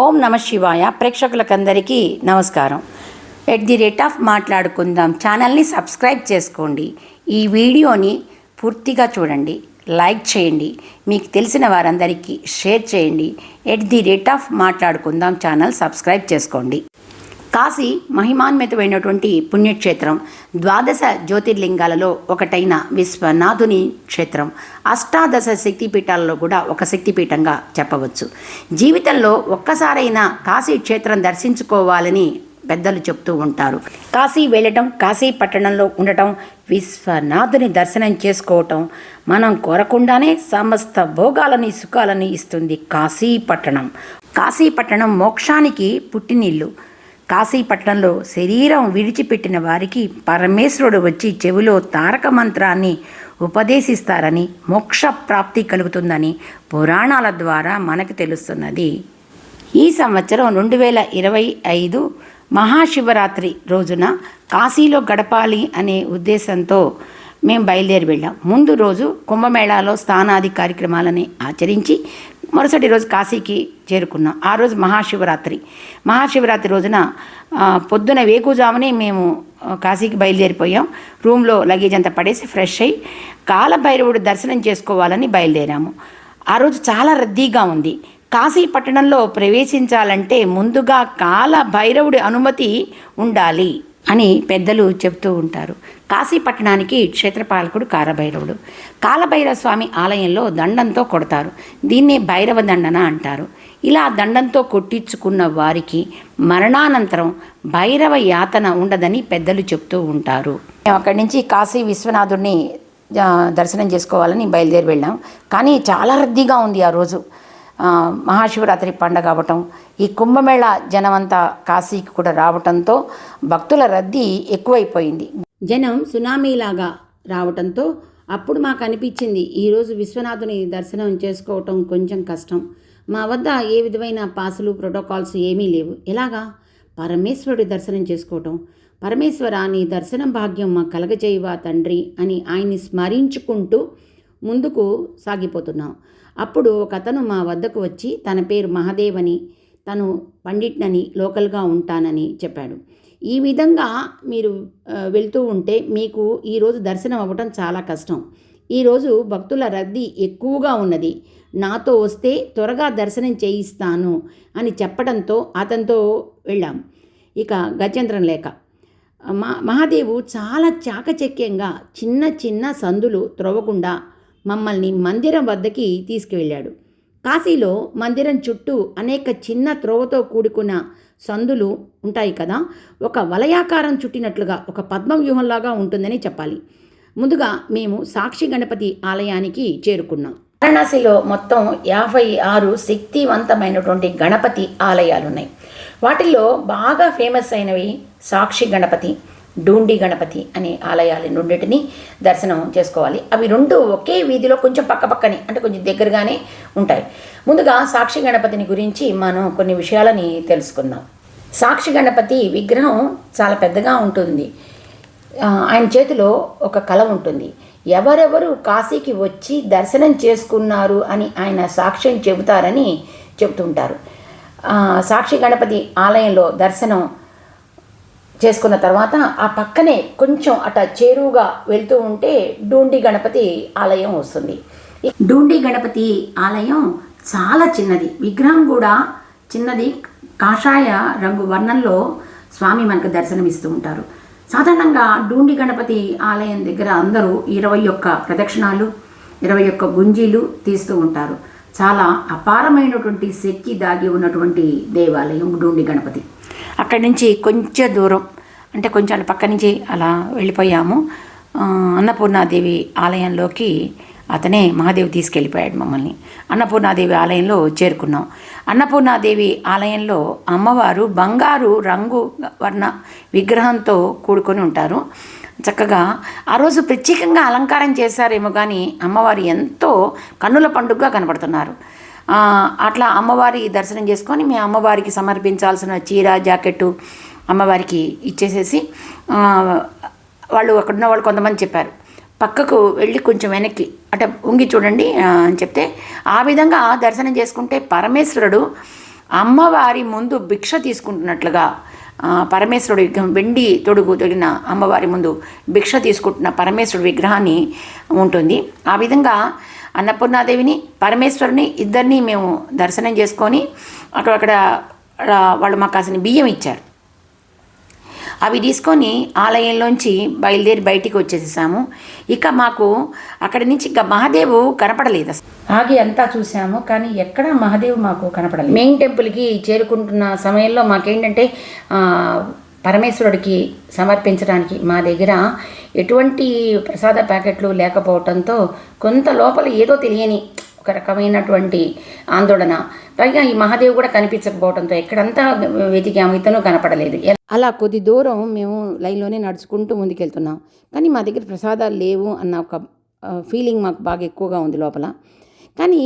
ఓం నమ శివాయ. ప్రేక్షకులకందరికీ నమస్కారం. ఎట్ ది రేట్ ఆఫ్ మాట్లాడుకుందాం. ఛానల్ని సబ్స్క్రైబ్ చేసుకోండి. ఈ వీడియోని పూర్తిగా చూడండి. లైక్ చేయండి. మీకు తెలిసిన వారందరికీ షేర్ చేయండి. ఎట్ ది రేట్ ఆఫ్ మాట్లాడుకుందాం. ఛానల్ సబ్స్క్రైబ్ చేసుకోండి. కాశీ మహిమాన్వితమైనటువంటి పుణ్యక్షేత్రం ద్వాదశ జ్యోతిర్లింగాలలో ఒకటైన విశ్వనాథుని క్షేత్రం. అష్టాదశ శక్తిపీఠాలలో కూడా ఒక శక్తిపీఠంగా చెప్పవచ్చు. జీవితంలో ఒక్కసారైనా కాశీ క్షేత్రం దర్శించుకోవాలని పెద్దలు చెప్తూ ఉంటారు. కాశీ వెళ్ళటం కాశీ పట్టణంలో ఉండటం విశ్వనాథుని దర్శనం చేసుకోవటం మనం కోరకుండానే సమస్త భోగాలని సుఖాలని ఇస్తుంది కాశీ పట్టణం. కాశీ పట్టణం మోక్షానికి పుట్టినిల్లు. కాశీపట్నంలో శరీరం విడిచిపెట్టిన వారికి పరమేశ్వరుడు వచ్చి చెవిలో తారక మంత్రాన్ని ఉపదేశిస్తారని మోక్ష ప్రాప్తి కలుగుతుందని పురాణాల ద్వారా మనకు తెలుస్తున్నది. ఈ సంవత్సరం రెండు వేల ఇరవై ఐదు మహాశివరాత్రి రోజున కాశీలో గడపాలి అనే ఉద్దేశంతో మేము బయలుదేరి వెళ్ళాం. ముందు రోజు కుంభమేళాలో స్నానాది కార్యక్రమాలని ఆచరించి మరుసటి రోజు కాశీకి చేరుకున్నాం. ఆ రోజు మహాశివరాత్రి. మహాశివరాత్రి రోజున పొద్దున వేకుజామునే మేము కాశీకి బయలుదేరిపోయాం. రూమ్లో లగేజ్ అంతా పడేసి ఫ్రెష్ అయ్యి కాలభైరవుడు దర్శనం చేసుకోవాలని బయలుదేరాము. ఆ రోజు చాలా రద్దీగా ఉంది. కాశీ పట్టణంలో ప్రవేశించాలంటే ముందుగా కాల భైరవుడి అనుమతి ఉండాలి అని పెద్దలు చెప్తూ ఉంటారు. కాశీపట్టణానికి క్షేత్రపాలకుడు కాలభైరవుడు. కాలభైరవ స్వామి ఆలయంలో దండంతో కొడతారు. దీన్నే భైరవ దండన అంటారు. ఇలా దండంతో కొట్టించుకున్న వారికి మరణానంతరం భైరవ యాతన ఉండదని పెద్దలు చెప్తూ ఉంటారు. మేము అక్కడి నుంచి కాశీ విశ్వనాథుడిని దర్శనం చేసుకోవాలని బయలుదేరి వెళ్ళాం. కానీ చాలా రద్దీగా ఉంది ఆ రోజు. మహాశివరాత్రి పండగ అవ్వటం ఈ కుంభమేళ జనమంతా కాశీకి కూడా రావటంతో భక్తుల రద్దీ ఎక్కువైపోయింది. జనం సునామీలాగా రావటంతో అప్పుడు మాకు అనిపించింది ఈరోజు విశ్వనాథుని దర్శనం చేసుకోవటం కొంచెం కష్టం. మా వద్ద ఏ విధమైన పాసులు ప్రోటోకాల్స్ ఏమీ లేవు. ఎలాగా? పరమేశ్వరుడి దర్శనం చేసుకోవటం. పరమేశ్వర నీ దర్శనం భాగ్యం మా కలగజేయవా తండ్రి అని ఆయన్ని స్మరించుకుంటూ ముందుకు సాగిపోతున్నాం. అప్పుడు ఒక అతను మా వద్దకు వచ్చి తన పేరు మహాదేవని తను పండిట్నని లోకల్గా ఉంటానని చెప్పాడు. ఈ విధంగా మీరు వెళ్తూ ఉంటే మీకు ఈరోజు దర్శనం అవ్వటం చాలా కష్టం. ఈరోజు భక్తుల రద్దీ ఎక్కువగా ఉన్నది. నాతో వస్తే త్వరగా దర్శనం చేయిస్తాను అని చెప్పడంతో అతనితో వెళ్ళాం. ఇక గజేంద్రం లేక. మా మహాదేవు చాలా చాకచక్యంగా చిన్న చిన్న సందులు త్రవ్వకుండా మమ్మల్ని మందిరం వద్దకి తీసుకువెళ్ళాడు. కాశీలో మందిరం చుట్టూ అనేక చిన్న త్రోవతో కూడుకున్న సందులు ఉంటాయి కదా. ఒక వలయాకారం చుట్టినట్లుగా ఒక పద్మం వ్యూహంలాగా ఉంటుందని చెప్పాలి. ముందుగా మేము సాక్షి గణపతి ఆలయానికి చేరుకున్నాం. వారణాసిలో మొత్తం యాభై ఆరు శక్తివంతమైనటువంటి గణపతి ఆలయాలు ఉన్నాయి వాటిల్లో బాగా ఫేమస్ అయినవి సాక్షి గణపతి డూండి గణపతి అనే ఆలయాలు రెండింటిని దర్శనం చేసుకోవాలి. అవి రెండు ఒకే వీధిలో కొంచెం పక్క పక్కనే అంటే కొంచెం దగ్గరగానే ఉంటాయి. ముందుగా సాక్షి గణపతిని గురించి మనం కొన్ని విషయాలని తెలుసుకుందాం. సాక్షి గణపతి విగ్రహం చాలా పెద్దగా ఉంటుంది. ఆయన చేతిలో ఒక కళ ఉంటుంది. ఎవరెవరు కాశీకి వచ్చి దర్శనం చేసుకున్నారు అని ఆయన సాక్ష్యం చెబుతారని చెబుతుంటారు. సాక్షి గణపతి ఆలయంలో దర్శనం చేసుకున్న తర్వాత ఆ పక్కనే కొంచెం అట చేరువుగా వెళ్తూ ఉంటే డూండి గణపతి ఆలయం వస్తుంది. డూండి గణపతి ఆలయం చాలా చిన్నది. విగ్రహం కూడా చిన్నది. కాషాయ రంగు వర్ణంలో స్వామి మనకు దర్శనమిస్తూ ఉంటారు. సాధారణంగా డూండి గణపతి ఆలయం దగ్గర అందరూ ఇరవై ఒక్క ప్రదక్షిణాలు ఇరవై ఒక్క గుంజీలు తీస్తూ ఉంటారు. చాలా అపారమైనటువంటి శక్తి దాగి ఉన్నటువంటి దేవాలయం డూండి గణపతి. అక్కడి నుంచి కొంచెం దూరం అంటే కొంచెం పక్క నుంచి అలా వెళ్ళిపోయాము. అన్నపూర్ణాదేవి ఆలయంలోకి అతనే మహాదేవి తీసుకెళ్ళిపోయాడు మమ్మల్ని. అన్నపూర్ణాదేవి ఆలయంలో చేరుకున్నాం. అన్నపూర్ణాదేవి ఆలయంలో అమ్మవారు బంగారు రంగు వర్ణ విగ్రహంతో కూడుకొని ఉంటారు. చక్కగా ఆ రోజు ప్రత్యేకంగా అలంకారం చేశారేమో కానీ అమ్మవారు ఎంతో కన్నుల పండుగగా కనపడుతున్నారు. అట్లా అమ్మవారి దర్శనం చేసుకొని మీ అమ్మవారికి సమర్పించాల్సిన చీర జాకెట్టు అమ్మవారికి ఇచ్చేసేసి వాళ్ళు అక్కడున్న వాళ్ళు కొంతమంది చెప్పారు. పక్కకు వెళ్ళి కొంచెం వెనక్కి అంటే ఉంగి చూడండి అని చెప్తే ఆ విధంగా దర్శనం చేసుకుంటే పరమేశ్వరుడు అమ్మవారి ముందు భిక్ష తీసుకుంటున్నట్లుగా పరమేశ్వరుడు విగ్రహం వెండి తొడుగు తొడిగిన అమ్మవారి ముందు భిక్ష తీసుకుంటున్న పరమేశ్వరుడు విగ్రహాన్ని ఉంటుంది. ఆ విధంగా అన్నపూర్ణాదేవిని పరమేశ్వరుని ఇద్దరిని మేము దర్శనం చేసుకొని అక్కడక్కడ వాళ్ళు మాకు కాసిన బియ్యం ఇచ్చారు. అవి తీసుకొని ఆలయంలోంచి బయలుదేరి బయటికి వచ్చేసేసాము. ఇక మాకు అక్కడి నుంచి ఇంకా మహాదేవు కనపడలేదు అసలు. ఆగి అంతా చూసాము కానీ ఎక్కడ మహాదేవు మాకు కనపడలేదు. మెయిన్ టెంపుల్కి చేరుకుంటున్న సమయంలో మాకేంటంటే పరమేశ్వరుడికి సమర్పించడానికి మా దగ్గర ఎటువంటి ప్రసాద ప్యాకెట్లు లేకపోవడంతో కొంత లోపల ఏదో తెలియని ఒక రకమైనటువంటి ఆందోళన. పైగా ఈ మహాదేవ్ కూడా కనిపించకపోవడంతో ఎక్కడంతా వెతికాము ఇతను కనపడలేదు. అలా కొద్ది దూరం మేము లైన్లోనే నడుచుకుంటూ ముందుకెళ్తున్నాం. కానీ మా దగ్గర ప్రసాదాలు లేవు అన్న ఒక ఫీలింగ్ మాకు బాగా ఎక్కువగా ఉంది లోపల. కానీ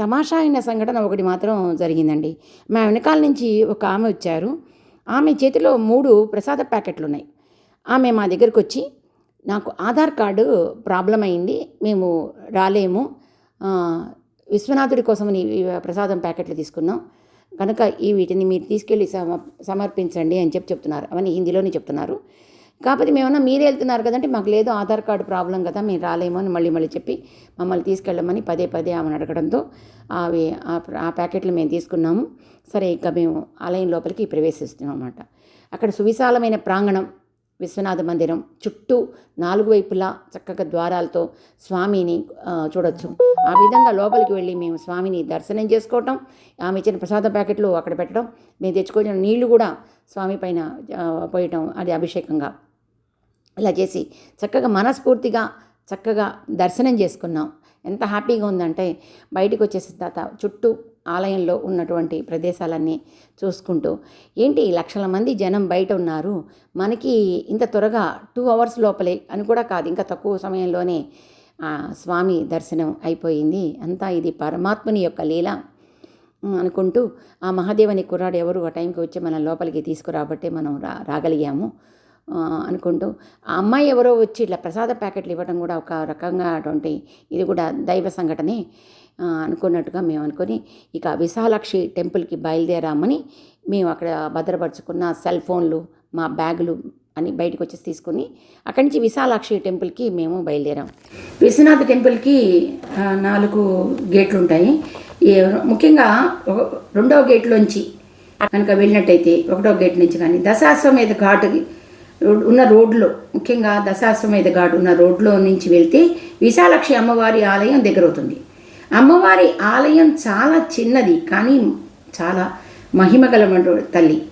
తమాషా అయిన సంఘటన ఒకటి మాత్రం జరిగిందండి. మా వెనకాల నుంచి ఒక ఆమె వచ్చారు. ఆమె చేతిలో మూడు ప్రసాద ప్యాకెట్లు ఉన్నాయి. ఆమె మా దగ్గరికి వచ్చి నాకు ఆధార్ కార్డు ప్రాబ్లం అయింది మేము రాలేము. విశ్వనాథుడి కోసమని ఈ ప్రసాదం ప్యాకెట్లు తీసుకున్నాం. కనుక ఈ వీటిని మీరు తీసుకెళ్ళి సమ సమర్పించండి అని చెప్పి చెప్తున్నారు. అవన్నీ హిందీలోనే చెప్తున్నారు. కాకపోతే మేమన్నా మీరే వెళ్తున్నారు కదంటే మాకు లేదు ఆధార్ కార్డు ప్రాబ్లం కదా మేము రాలేమో అని మళ్ళీ మళ్ళీ చెప్పి మమ్మల్ని తీసుకెళ్ళమని పదే పదే ఆమెను అడగడంతో అవి ఆ ఆ ప్యాకెట్లు మేము తీసుకున్నాము. సరే ఇక మేము ఆలయం లోపలికి ప్రవేశిస్తున్నాం అన్నమాట. అక్కడ సువిశాలమైన ప్రాంగణం విశ్వనాథ మందిరం చుట్టూ నాలుగు వైపులా చక్కగా ద్వారాలతో స్వామిని చూడొచ్చు. ఆ విధంగా లోపలికి వెళ్ళి మేము స్వామిని దర్శనం చేసుకోవటం ఆమె ఇచ్చిన ప్రసాద ప్యాకెట్లు అక్కడ పెట్టడం మేము తెచ్చుకొచ్చిన నీళ్ళు కూడా స్వామి పైన పోయటం అది అభిషేకంగా. ఇలా చేసి చక్కగా మనస్ఫూర్తిగా చక్కగా దర్శనం చేసుకున్నాం. ఎంత హ్యాపీగా ఉందంటే బయటికి వచ్చేసిన తర్వాత చుట్టూ ఆలయంలో ఉన్నటువంటి ప్రదేశాలన్నీ చూసుకుంటూ ఏంటి లక్షల మంది జనం బయట ఉన్నారు? మనకి ఇంత త్వరగా టూ అవర్స్ లోపలే అని కూడా కాదు ఇంకా తక్కువ సమయంలోనే ఆ స్వామి దర్శనం అయిపోయింది. అంతా ఇది పరమాత్ముని యొక్క లీల. అనుకుంటూ ఆ మహాదేవని కుర్రాడు ఎవరు ఆ టైంకి వచ్చి మన లోపలికి తీసుకురాబట్టే మనం రా రాగలిగాము. అనుకుంటూ ఆ అమ్మాయి ఎవరో వచ్చి ఇట్లా ప్రసాద ప్యాకెట్లు ఇవ్వడం కూడా ఒక రకంగా అటువంటి ఇది కూడా దైవ సంఘటనే. అనుకున్నట్టుగా మేము అనుకొని ఇక విశాలాక్షి టెంపుల్కి బయలుదేరామని మేము అక్కడ భద్రపరుచుకున్న సెల్ ఫోన్లు మా బ్యాగులు అని బయటకు వచ్చేసి తీసుకుని అక్కడి నుంచి విశాలాక్షి టెంపుల్కి మేము బయలుదేరాం. విశ్వనాథ టెంపుల్కి నాలుగు గేట్లు ఉంటాయి. ముఖ్యంగా ఒక రెండవ గేట్లోంచి కనుక వెళ్ళినట్టయితే ఒకటో గేట్ నుంచి కానీ దశాశ్వమేధ ఘాట్ ఉన్న రోడ్లో ముఖ్యంగా దశాశ్వమేధ ఘాట్ ఉన్న రోడ్లో నుంచి వెళ్తే విశాలాక్షి అమ్మవారి ఆలయం దగ్గరవుతుంది. అమ్మవారి ఆలయం చాలా చిన్నది కానీ చాలా మహిమగలమైన తల్లి.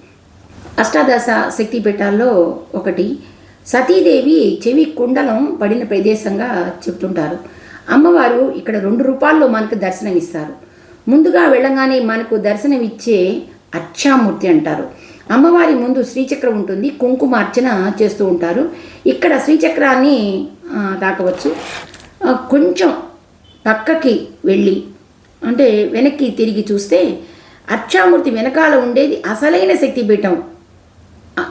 అష్టాదశ శక్తి పీఠాల్లో ఒకటి. సతీదేవి చెవి కుండలం పడిన ప్రదేశంగా చెప్తుంటారు. అమ్మవారు ఇక్కడ రెండు రూపాల్లో మనకు దర్శనం ఇస్తారు ముందుగా వెళ్ళగానే మనకు దర్శనం ఇచ్చే అర్చామూర్తి అంటారు. అమ్మవారి ముందు శ్రీచక్రం ఉంటుంది కుంకుమార్చన చేస్తూ ఉంటారు. ఇక్కడ శ్రీచక్రాన్ని తాకవచ్చు. కొంచెం పక్కకి వెళ్ళి అంటే వెనక్కి తిరిగి చూస్తే అర్చామూర్తి వెనకాల ఉండేది అసలైన శక్తిపీఠం.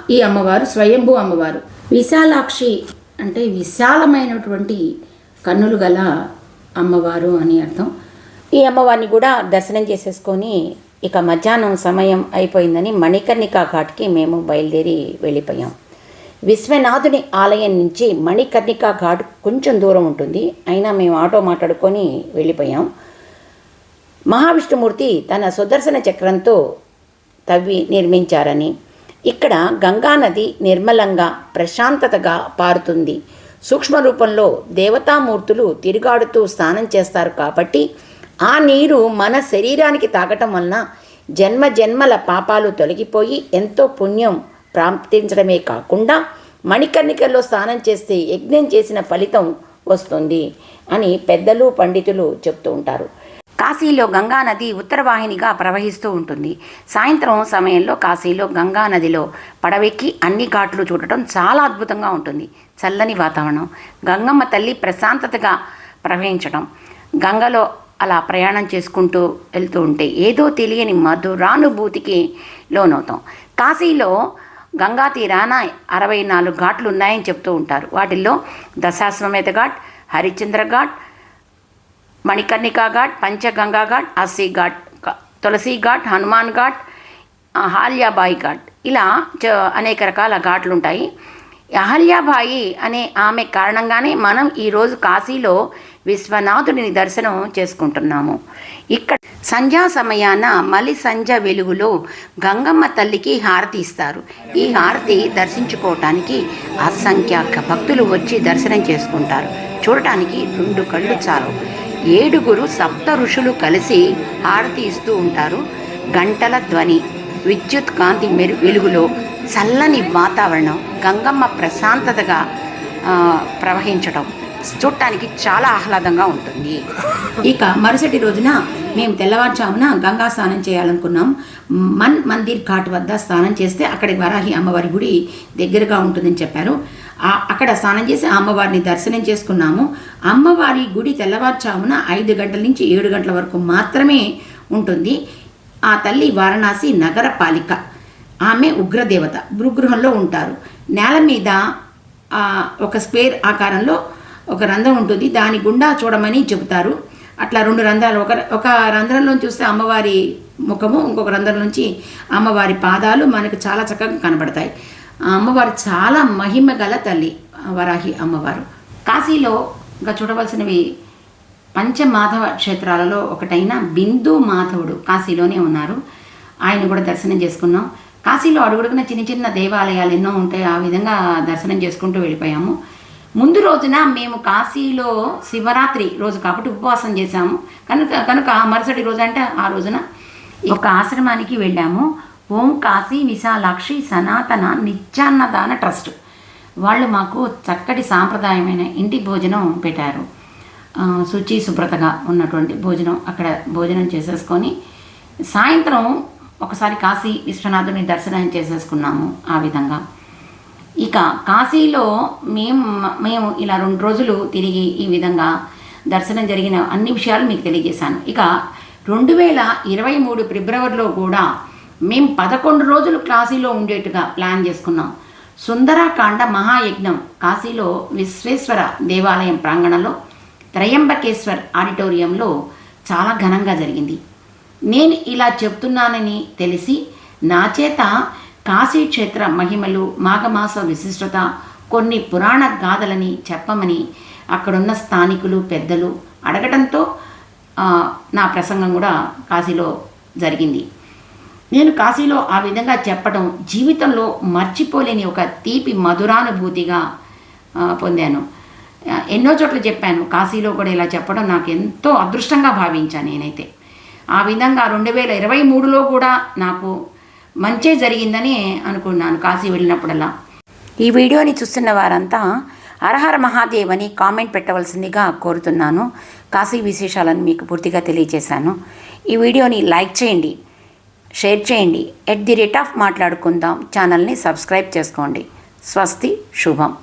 ఈ అమ్మవారు స్వయంభూ అమ్మవారు. విశాలాక్షి అంటే విశాలమైనటువంటి కన్నులు గల అమ్మవారు అని అర్థం. ఈ అమ్మవారిని కూడా దర్శనం చేసేసుకొని ఇక మధ్యాహ్నం సమయం అయిపోయిందని మణికర్ణికా ఘాట్కి మేము బయలుదేరి వెళ్ళిపోయాం. విశ్వనాథుని ఆలయం నుంచి మణికర్ణికా ఘాట్ కొంచెం దూరం ఉంటుంది. అయినా మేము ఆటో మాట్లాడుకొని వెళ్ళిపోయాం. మహావిష్ణుమూర్తి తన సుదర్శన చక్రంతో తవ్వి నిర్మించారని. ఇక్కడ గంగానది నిర్మలంగా ప్రశాంతతగా పారుతుంది. సూక్ష్మ రూపంలో దేవతామూర్తులు తిరుగాడుతూ స్నానం చేస్తారు కాబట్టి ఆ నీరు మన శరీరానికి తాగటం వలన జన్మ జన్మల పాపాలు తొలగిపోయి ఎంతో పుణ్యం ప్రాప్తించడమే కాకుండా మణికర్ణికల్లో స్నానం చేస్తే యజ్ఞం చేసిన ఫలితం వస్తుంది అని పెద్దలు పండితులు చెప్తూ ఉంటారు. కాశీలో గంగా నది ఉత్తరవాహినిగా ప్రవహిస్తూ ఉంటుంది. సాయంత్రం సమయంలో కాశీలో గంగా నదిలో పడవెక్కి అన్ని ఘాట్లు చూడటం చాలా అద్భుతంగా ఉంటుంది. చల్లని వాతావరణం గంగమ్మ తల్లి ప్రశాంతతగా ప్రవహించడం గంగలో అలా ప్రయాణం చేసుకుంటూ వెళ్తూ ఉంటే ఏదో తెలియని మధురానుభూతికి లోనవుతాం. కాశీలో గంగా తీరాన అరవై నాలుగు ఘాట్లు ఉన్నాయని చెప్తూ ఉంటారు. వాటిల్లో దశాశ్వమేధ ఘాట్ హరిశ్చంద్ర ఘాట్ మణికర్ణికా ఘాట్ పంచగంగా ఘాట్ అస్సీ ఘాట్ తులసి ఘాట్ హనుమాన్ ఘాట్ హాల్యాబాయి ఘాట్ ఇలా చ- అనేక రకాల ఘాట్లు ఉంటాయి అహల్యాబాయి అనే ఆమె కారణంగానే మనం ఈరోజు కాశీలో విశ్వనాథుడిని దర్శనం చేసుకుంటున్నాము. ఇక్కడ సంధ్యా సమయాన మలి సంధ్య వెలుగులో గంగమ్మ తల్లికి హారతి ఇస్తారు. ఈ హారతి దర్శించుకోవటానికి అసంఖ్యాక భక్తులు వచ్చి దర్శనం చేసుకుంటారు. చూడటానికి రెండు కళ్ళు చాలు. ఏడుగురు సప్త ఋషులు కలిసి హారతి ఇస్తూ ఉంటారు. గంటల ధ్వని. విద్యుత్ కాంతి మెరు వెలుగులో చల్లని వాతావరణం గంగమ్మ ప్రశాంతతగా ప్రవహించడం చూడటానికి చాలా ఆహ్లాదంగా ఉంటుంది. ఇక మరుసటి రోజున మేము తెల్లవారుజామున గంగా స్నానం చేయాలనుకున్నాం. మన్ మందిర్ ఘాట్ వద్ద స్నానం చేస్తే అక్కడికి వరాహి అమ్మవారి గుడి దగ్గరగా ఉంటుందని చెప్పారు. అక్కడ స్నానం చేసి అమ్మవారిని దర్శనం చేసుకున్నాము. అమ్మవారి గుడి తెల్లవారుజామున ఐదు గంటల నుంచి ఏడు గంటల వరకు మాత్రమే ఉంటుంది. ఆ తల్లి వారణాసి నగరపాలిక ఆమె ఉగ్రదేవత. భృగృహంలో ఉంటారు. నేల మీద ఒక స్క్వేర్ ఆకారంలో ఒక రంధ్రం ఉంటుంది. దాని గుండా చూడమని చెబుతారు. అట్లా రెండు రంధ్రాలు. ఒక ఒక రంధ్రంలో చూస్తే అమ్మవారి ముఖము ఇంకొక రంధ్రం నుంచి అమ్మవారి పాదాలు మనకు చాలా చక్కగా కనబడతాయి. అమ్మవారు చాలా మహిమ గల తల్లి వరాహి అమ్మవారు. కాశీలో ఇంకా చూడవలసినవి పంచమాధవ క్షేత్రాలలో ఒకటైన బిందు మాధవుడు కాశీలోనే ఉన్నారు. ఆయన కూడా దర్శనం చేసుకున్నాం. కాశీలో అడుగుడుగున చిన్న చిన్న దేవాలయాలు ఎన్నో ఉంటాయి. ఆ విధంగా దర్శనం చేసుకుంటూ వెళ్ళిపోయాము. ముందు రోజున మేము కాశీలో శివరాత్రి రోజు కాబట్టి ఉపవాసం చేశాము. కనుక కనుక మరుసటి రోజు అంటే ఆ రోజున ఒక ఆశ్రమానికి వెళ్ళాము. ఓం కాశీ విశాలాక్షి సనాతన నిత్యాన్నదాన ట్రస్ట్. వాళ్ళు మాకు చక్కటి సాంప్రదాయమైన ఇంటి భోజనం పెట్టారు. శుచి శుభ్రతగా ఉన్నటువంటి భోజనం అక్కడ భోజనం చేసేసుకొని సాయంత్రం ఒకసారి కాశీ విశ్వనాథుని దర్శనం చేసేసుకున్నాము ఆ విధంగా. ఇక కాశీలో మేము మేము ఇలా రెండు రోజులు తిరిగి ఈ విధంగా దర్శనం జరిగిన అన్ని విషయాలు మీకు తెలియజేశాను. ఇక రెండు వేల ఇరవై మూడు ఫిబ్రవరిలో కూడా మేము పదకొండు రోజులు కాశీలో ఉండేట్టుగా ప్లాన్ చేసుకున్నాం. సుందరాకాండ మహాయజ్ఞం కాశీలో విశ్వేశ్వర దేవాలయం ప్రాంగణంలో త్రయంబకేశ్వర్ ఆడిటోరియంలో చాలా ఘనంగా జరిగింది. నేను ఇలా చెప్తున్నానని తెలిసి నా చేత కాశీ క్షేత్ర మహిమలు మాఘమాస విశిష్టత కొన్ని పురాణ గాథలని చెప్పమని అక్కడున్న స్థానికులు పెద్దలు అడగడంతో నా ప్రసంగం కూడా కాశీలో జరిగింది. నేను కాశీలో ఆ విధంగా చెప్పడం జీవితంలో మర్చిపోలేని ఒక తీపి మధురానుభూతిగా పొందాను. ఎన్నో చోట్ల చెప్పాను. కాశీలో కూడా ఇలా చెప్పడం నాకు ఎంతో అదృష్టంగా భావించాను నేనైతే. ఆ విధంగా రెండు వేల ఇరవై మూడులో కూడా నాకు మంచే జరిగిందని అనుకున్నాను కాశీ వెళ్ళినప్పుడల్లా. ఈ వీడియోని చూస్తున్న వారంతా అరహర మహాదేవ్ అని కామెంట్ పెట్టవలసిందిగా కోరుతున్నాను. కాశీ విశేషాలను మీకు పూర్తిగా తెలియజేశాను. ఈ వీడియోని లైక్ చేయండి షేర్ చేయండి. ఎట్ ది రేట్ ఆఫ్ మాట్లాడుకుందాం. ఛానల్ని సబ్స్క్రైబ్ చేసుకోండి. స్వస్తి శుభం.